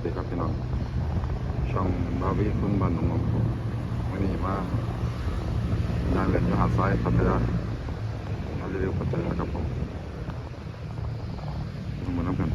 วัสดีครับพี่น้องช่องบาวิคุณบันหนองมงวันนี้มาย่างเรียนอยหาดทรายพัทยาเราจะเรียกพัทยาครับผมลงมาน้ำกัน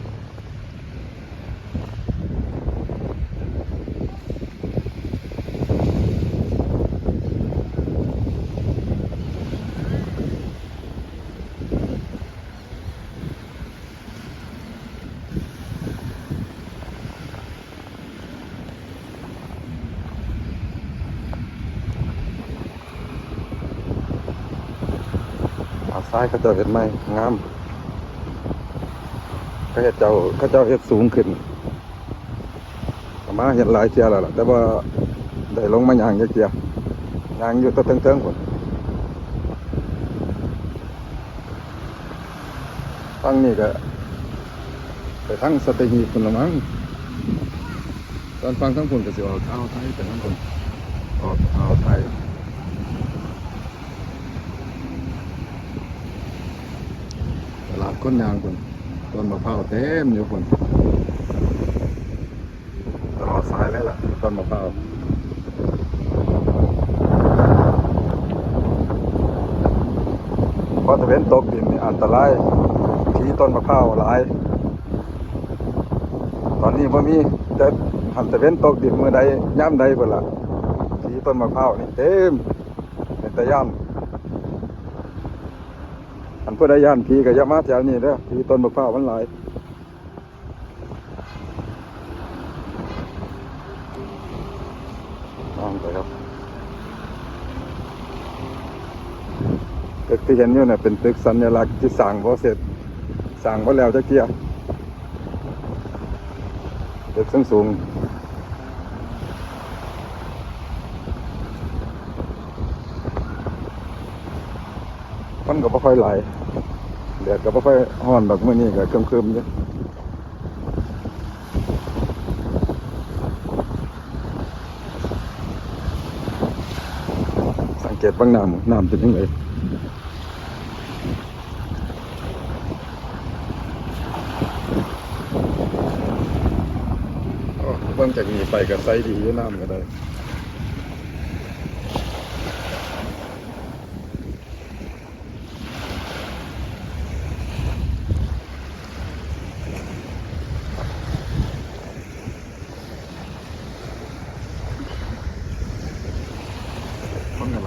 อาซ้ายเขาเจ้าเห็นไหมงามเขาเจ้าเขาเจ้าเห็ดสูงขึ้นมาเห็นหลายเทียแล้วล่ะ แต่ว่าได้ลงมาย่างเทียย่างอยู่ตัวเติงๆคนฟังนี่ก็ไปทั้งสเตหีคนละมั้งตอนฟังทั้งคนก็สิออกอ่าไทยแต่ทั้งคนออกอ่าไทย ต ลาดก้นยางคนต้นมะพร้าวเต็มอยู่คนตลอดสายเลยล่ะต้นมะพร้าวเพราะตะเวนตกดินนี่อันตรายผีต้นมะพร้าวหลาย ตอนนี้พ่มีแต่หันตะเวนตกดินเมื่อใดย่ำใดเพิ่นล่ะผีต้นมะพร้าวนี่เต็มเป็นตะย่ำ อันผู้ใดย่านผีก็อย่ามาแถวนี้เด้อผีต้นมะพร้าวมันหลายน้องไปครับตึกที่เห็นอยู่เนี่ยเป็นตึกสัญลักษณ์ที่สั่งพอเสร็จสั่งพอแล้วจะเกียร์ตึกสูงสูง มันก็บ่ค่อยไหลแดดก็บ่ค่อยร้อนแบบเมื้อนี้ก็ครึมๆอยู่สังเกตเบางน้ำน้ำเป็นยังไงเบิ่งจากนี้ไปก็ใสดีอยู่น้ำก็ได้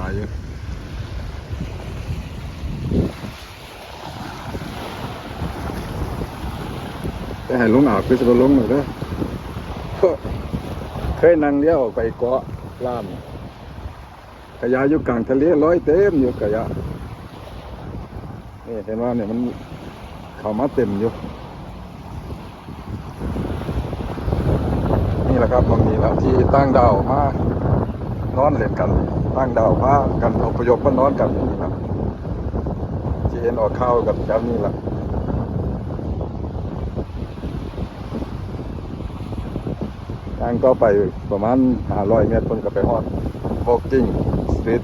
ายอยู่ไปให้ลุงอาบคือสิบลงหน่อยเด้อเคยนั่งเลี้ยวไปเกาะล้ามขยะอยู่กลางทะเลร้อยเต็มอยู่ขยะนี่เห็นว่าเนี่ยมันเข้ามาเต็มอยู่นี่แหละครับมันมีแล้วที่ตั้งดาวมา นอนเล่นกันตั้งดาวพากันอพยพมานอนกันนี้ครับที่เห็นออกข้าวกับแถวนี้หละทางก็ไปประมาณห้าร้อยเมตรคนก็ไปฮอดโบกิ้งสตรีท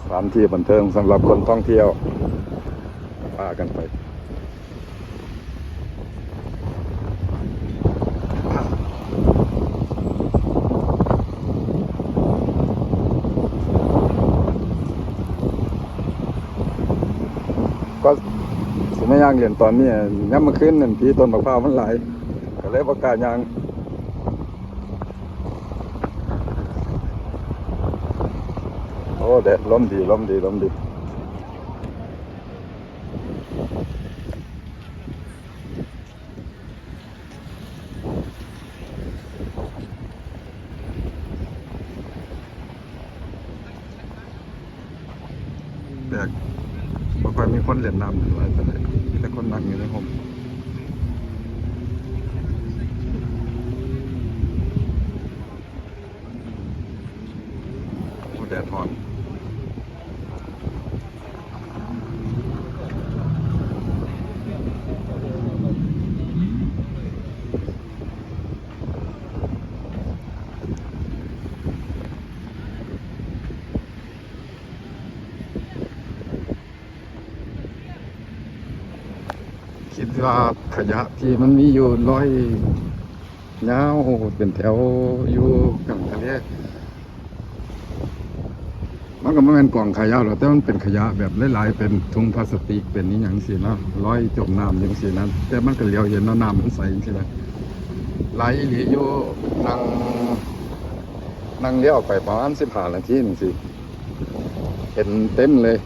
สถานที่บันเทิงสำหรับคนท่องเที่ยวพากันไป ก็สิ ไม่ย่างเรียนตอนนี้ย้ำมาขึ้นนั่นพีต้นมะพร้าวมันไหลก็เลยประกาศย่างโอ้แดดลมดีลมดีลมดีแดดบ่ค่อยมีคนเล่นน้ำอยู่หลายปานใดมีแต่คน คิดว่าขยะที่มันมีอยู่ร้อยยาวเป็นแถวอยู่กลางทะเลมันก็ไม่เป็นกล่องขยะหรอกแต่มันเป็นขยะแบบหลายๆเป็นถุงพลาสติกเป็นนี้อย่างสิเนะร้อยจมน้ำอย่างสินั้น แต่มันก็เลียวเห็นเนาะน้ำมันใสอย่างสินะไหลหลีอยู่นั่งนั่งเลี้ยวออกไปประมาณสิบห้านาทีหนึ่งสิเห็นเต็มเลย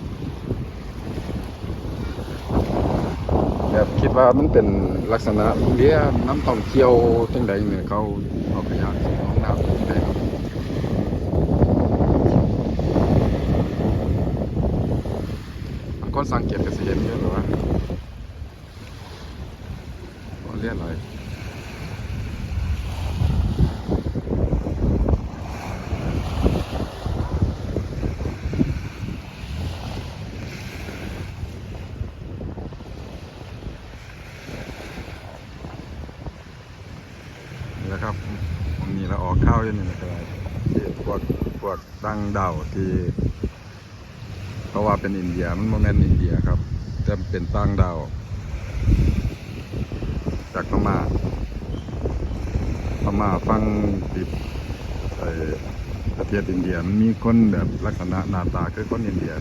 แบบคิดว่ามันเป็นลักษณะเรือน้ำต้องเที่ยวจังใดเนี่ยเขาเอาขยะทิ้องน้ำจังใดครับมันสังเกตกเสียนเยอะหรือว่าเรียกอะไร นี่แหละครับมีล้วออกข้าวอยังนี่นะครับที่พวกพวกตั้งดาวที่เพราะว่าเป็นอินเดียมันโมเมนอินเดียครับจะเป็นตั้งดาวจากพม่าพม่าฟังติดไอ้ประเทศอินเดียมันมีคนแบบลักษณะหน้าตาคือคนอินเดีย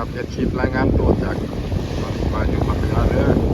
ครับจะชิดรายงานตัวจากมาอยู่พัทยาเด้อ